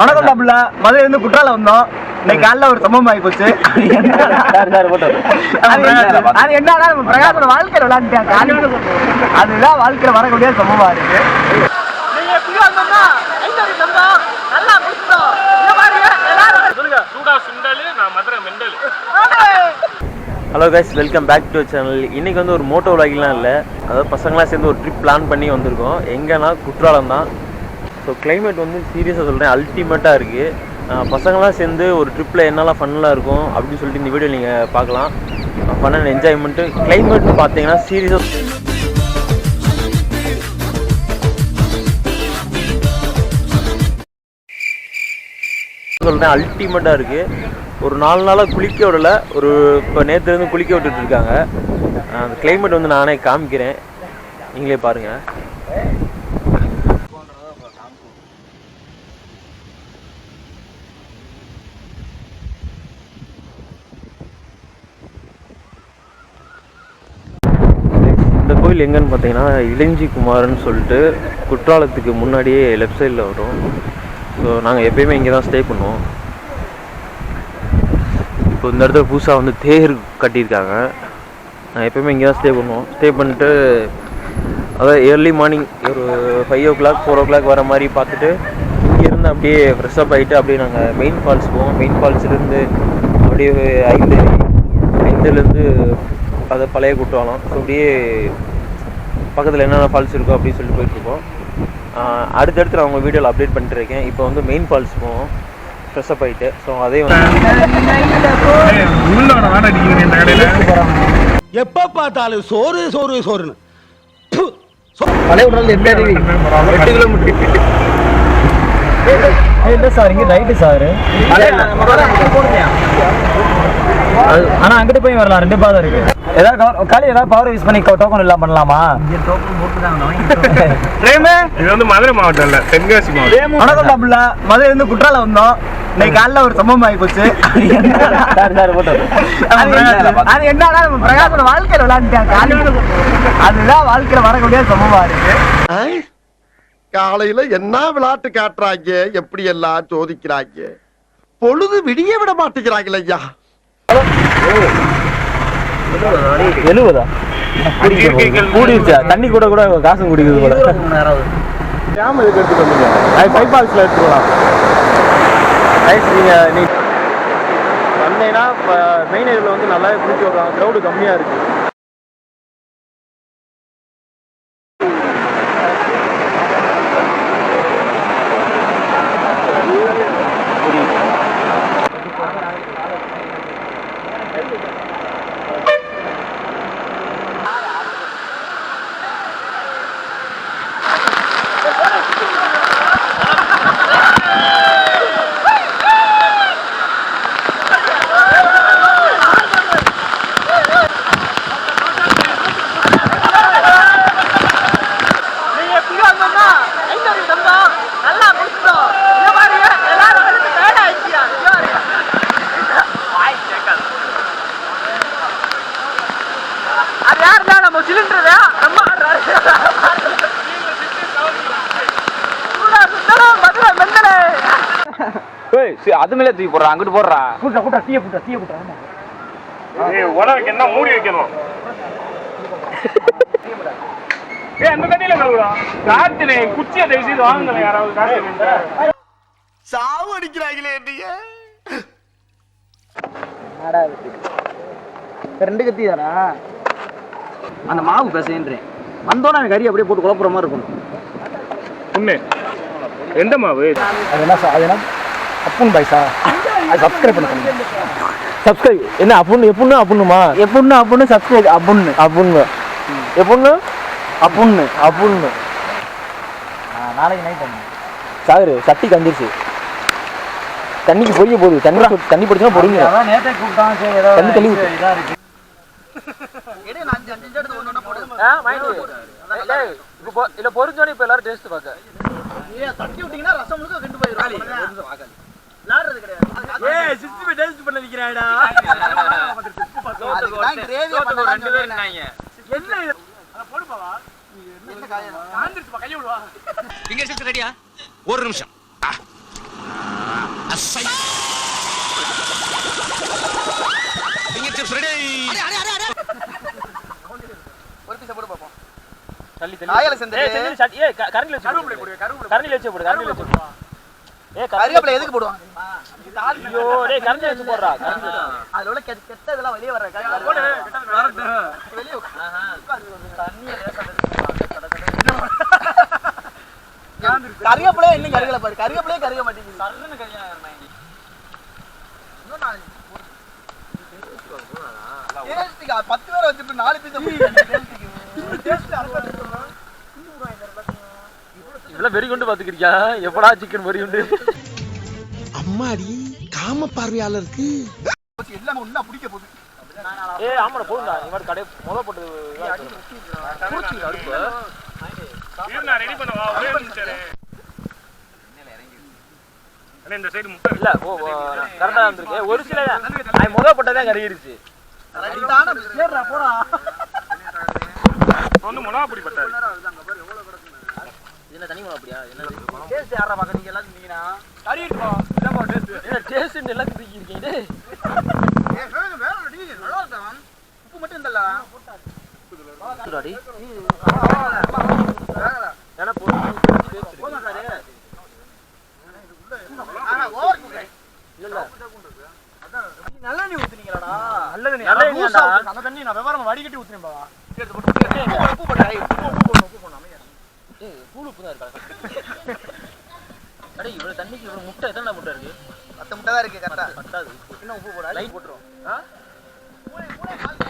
வணக்கம் டாப்ல மதுரை இருந்து குற்றாலம் வந்தோம். இன்னைக்கு காலைல ஒரு சம்பவம் ஆகி போச்சு அது என்ன- அது என்னன்னா நம்ம பிரகாசோட வாழ்க்கையில விளையாண்டுட்டாங்க அதுதான் வாழ்க்கையில வரக்கூடிய சம்பவமா இருக்கு. சூடா சுண்டலு நான் Madurai mental. Hello guys welcome back to channel இன்றைக்கி வந்து ஒரு மோட்டோ விலாகிலாம் இல்லை. அதாவது பசங்களாம் சேர்ந்து ஒரு ட்ரிப் பிளான் பண்ணி வந்திருக்கோம். எங்கன்னா குற்றாலம் தான். ஸோ கிளைமேட் வந்து சீரியஸாக சொல்கிறேன் அல்டிமேட்டாக இருக்குது பசங்களாம் சேர்ந்து ஒரு ட்ரிப்பில் என்னெல்லாம் ஃபன்லாம் இருக்கும் அப்படின்னு சொல்லிட்டு இந்த வீடியோ நீங்கள் பார்க்கலாம். ஃபன் அண்ட் என்ஜாய்மெண்ட்டு கிளைமேட்னு பார்த்தீங்கன்னா சீரியஸாக சொல்கிறேன் அல்டிமேட்டாக இருக்குது ஒரு நாலு நாளாக குளிக்க விடலை. ஒரு இப்போ நேற்றுலேருந்து குளிக்க விட்டுட்டு இருக்காங்க. அந்த கிளைமேட் வந்து நானே காமிக்கிறேன். நீங்களே பாருங்கள் இந்த கோயில் எங்கன்னு பார்த்தீங்கன்னா இளஞ்சி குமார்னு சொல்லிட்டு குற்றாலத்துக்கு முன்னாடியே லெஃப்ட் சைடில் வரும். ஸோ நாங்கள் எப்பயுமே இங்கே தான் ஸ்டே பண்ணுவோம். இப்போ இந்த இடத்துல புதுசாக வந்து தேர் கட்டியிருக்காங்க. நான் எப்பயுமே இங்கே தான் ஸ்டே பண்ணுவோம். ஸ்டே பண்ணிட்டு அதாவது ஏர்லி மார்னிங் ஒரு five o'clock four o'clock வர மாதிரி பார்த்துட்டு இங்கேருந்து அப்படியே ஃப்ரெஷ்ஷப் ஆகிட்டு அப்படியே நாங்கள் மெயின் ஃபால்ஸ் போவோம். மெயின் ஃபால்ஸ்லேருந்து அப்படியே ஐந்து ஐந்துலேருந்து அது பழைய குற்றாலம் ஸோ அப்படியே பக்கத்தில் என்னென்ன ஃபால்ஸ் இருக்கோ அப்படின்னு சொல்லிட்டு போயிட்டுருக்கோம். அடுத்தடுத்து நான் உங்கள் வீடியோவில் அப்டேட் பண்ணிட்டு இருக்கேன் இப்போ வந்து மெயின் ஃபால்ஸ் போவோம் ஃப்ரெஷ்அப் ஆகிட்டு ஸோ அதே வந்து எப்ப பார்த்தாலும் சோறு சோறு சோறுன்னு. பழைய உடல் அருவி எட்டு கிலோமீட்டர் சார் இங்க ரைட்டு சார். ஆனா அங்கிட்டு போய் வரலாம். ரெண்டு பாதம் இருக்கு. ஏதாவது காலி ஏதாவது பவர் யூஸ் பண்ணி டோக்கன் இல்லாம பண்ணலாமா? இது வந்து மதுரை மாவட்டம் இல்ல தென்காசி மாவட்டம். வணக்கம் டாப்ல மதுரை இருந்து குற்றாலம் வந்தோம். இன்னைக்கு காலைல ஒரு சம்பவம் ஆகி போச்சு அது என்ன- அது என்னன்னா நம்ம பிரகாசோட வாழ்க்கையில விளையாண்டுட்டாங்க அதுதான் வாழ்க்கையில வரக்கூடிய சம்பவமா இருக்கு. காலையில என்ன விளையாட்டு காட்டுறாங்க? எப்படி எல்லாம் சோதிக்கிறாங்க? பொழுது விடிய விட மாட்டேங்கிறாங்களே ஐயா. இருக்கைகள் கூடிருச்சா? தண்ணி கூட கூட காசும் குடிக்குது போல. கேம எதுக்கு எடுத்துட்டு வந்தீங்க? அது ஃபைவ் பால்ஸ்ல எடுத்துக்கலாம் ரைட் நீங்க நீ வந்தீங்கன்னா இப்போ மெயின் ஏரியாவில் வந்து நல்லாவே குளிச்சு விடுறாங்க க்ரௌடு கம்மியாக இருக்கு அது மேல தூக்கி போடுறா அங்கிட்டு போடுறா. ஏய் உலகம் என்ன மூடி வைக்கணும்? ஏய் அந்த தண்ணியில கழுவுடா காத்துனே குச்சியை தயவு செய்து யாராவது காத்து சாவு அடிக்கிறாங்களே நீங்க ரெண்டு கத்தி தானா அந்த மாவு பேசுன்றேன் வந்தோன்னே கறி அப்படியே போட்டு குழப்புற மாதிரி இருக்கும் பொண்ணு எந்த மாவு? அது என்ன சார்? அது என்ன? அப்புன் பாய்ஸா அது சப்ஸ்கிரைப் பண்ண சப்ஸ்கிரைப் என்ன அப்புன்னு எப்புன்னு அப்புன்னுமா? எப்புன்னு அப்புன்னு சப்ஸ்கிரைப் அப்புன்னு. அப்புன்னு. எப்புன்னு? அப்புன்னு. அப்புன்னு. நாளைக்கு நைட் சாகுரு சட்டி கஞ்சிருச்சு தண்ணிக்கு பொரிய போகுது தண்ணி தண்ணி பிடிச்சா பொறிங்க நேற்றே கூப்பிட்டான் சரி ஏதோ தண்ணி தள்ளி விட்டு இல்ல பொறிஞ்சோனே இப்ப எல்லாரும் டேஸ்ட் பாக்க. ஒரு நிமிஷம். ஒரு பீஸை போட்டு பார்ப்போம் தள்ளி நாயால செஞ்சது. ஏய் செந்தில் சட் கரண்டில வச்சு கருவேப்பிலை போடு. கரண்டில வச்சு போடு கரண்டில வச்சு போடு. ஏய் கரண்டில கருவேப்பிலை எதுக்கு போடுவாங்க ஐயோ டேய் கரண்டில வச்சு போடுறா கரண்டில அதுல உள்ள கெட்ட கெட்ட இதெல்லாம் வெளியே வர போடு கரெக்ட் வெளியே தண்ணியை கருவேப்பிலையே இன்னும் கருகல பாரு. கருவேப்பிலையே கருக மாட்டேங்குது. டேஸ்ட்டுக்கா பத்து பேரை வச்சுட்டு நாலு பீஸ் இதெல்லாம் வெறி கொண்டு பாத்துக்கிறியா எப்படா சிக்கன் வெறி உண்டு? அம்மாடி காம பார்வையாளருக்கு. எல்லாமே ஒண்ணா பிடிக்க போகுது ஏய் ஆமாடா போடுடா நீ மாதிரி கடை முத போட்டு ரெடி ஒரு இந்த சைடு முட்டை இல்ல ஓ கரெக்டா வந்திருக்கு. ஒரு சில முத போட்டதே கருகிருச்சு இப்ப வந்து மிளகா பொடி பட்டாது என்ன தனி அப்படியா என்ன டேஸ்ட் யாரா பாக்க நீங்க எல்லாம் சொன்னீங்கன்னா கறிட்டு போ இதான் டேஸ்ட் என்ன டேஸ்ட் எல்லாம் தூக்கி இருக்கீங்க டேய் உப்பு மட்டும் இருந்தல்ல சுடாடி ஏன்னா நல்லெண்ணெய் ஊத்துனீங்களாடா நல்லது நல்ல எண்ணெய்டா. அந்த தண்ணி நான் விவரம் வடிகட்டி இருக்கா அடே இவ்வளவு தண்ணிக்கு இவ்வளவு முட்டை எத்தனை முட்டை இருக்கு பத்து முட்டை தான் இருக்கு கரெக்டா பத்தாது இன்னும் உப்பு போடா லைட் போட்டுரும் சாப்பிடுங்க